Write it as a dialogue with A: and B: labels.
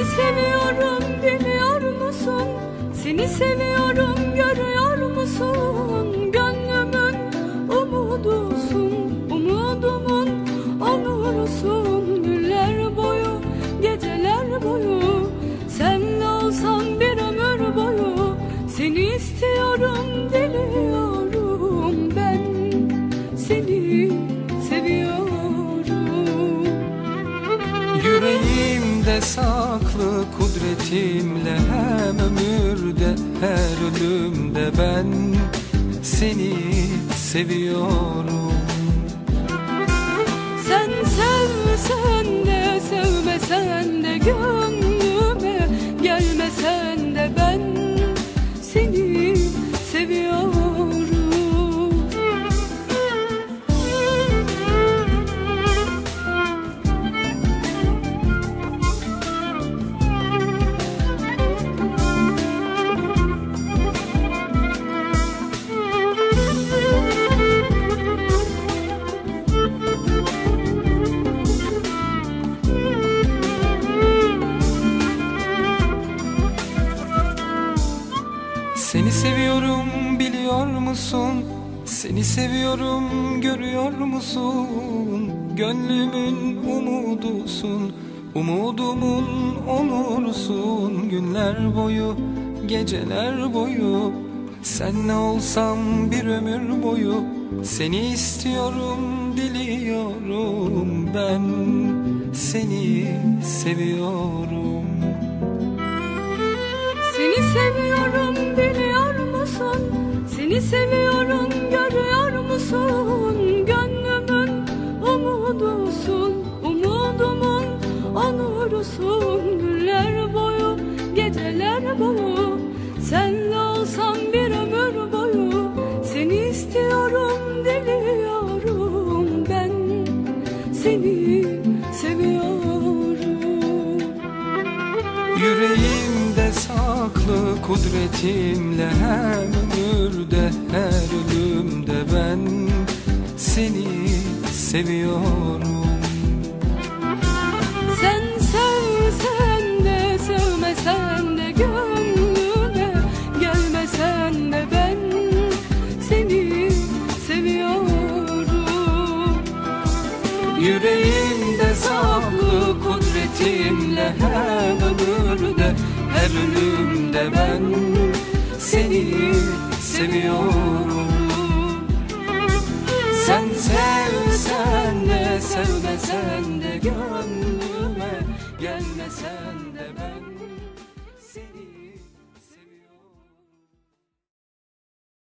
A: Seni seviyorum biliyor musun? Seni seviyorum görüyor musun? Gönlümün umudusun, umudumun onurusun. Güller boyu, geceler boyu, senle olsam bir ömür boyu. Seni istiyorum, diliyorum ben seni
B: saklı kudretimle hem ömürde her ölümde ben seni seviyorum.
A: Sen sevsen de sevmesen de gönlüme Seni seviyorum
B: biliyor musun? Seni seviyorum görüyor musun? Gönlümün umudusun Umudumun onursun Günler boyu geceler boyu Senle olsam bir ömür boyu Seni istiyorum diliyorum Ben seni seviyorum
A: umudusun, umudumun onurusun. Güller boyu, geceler boyu, senle olsam bir ömür boyu. Seni istiyorum, diliyorum ben seni seviyorum.
B: Yüreğimde saklı kudretimle her ömürde her ölümde ben seni seviyorum.
A: Sen sevsen de sevmesen de gönlüme gelmesen de ben. Seni seviyorum.
B: Yüreğimde saklı kudretimle her ömürde her ölümde ben seni seviyorum. Sen sevsen de sevmesen de gönlüme gelmesen de ben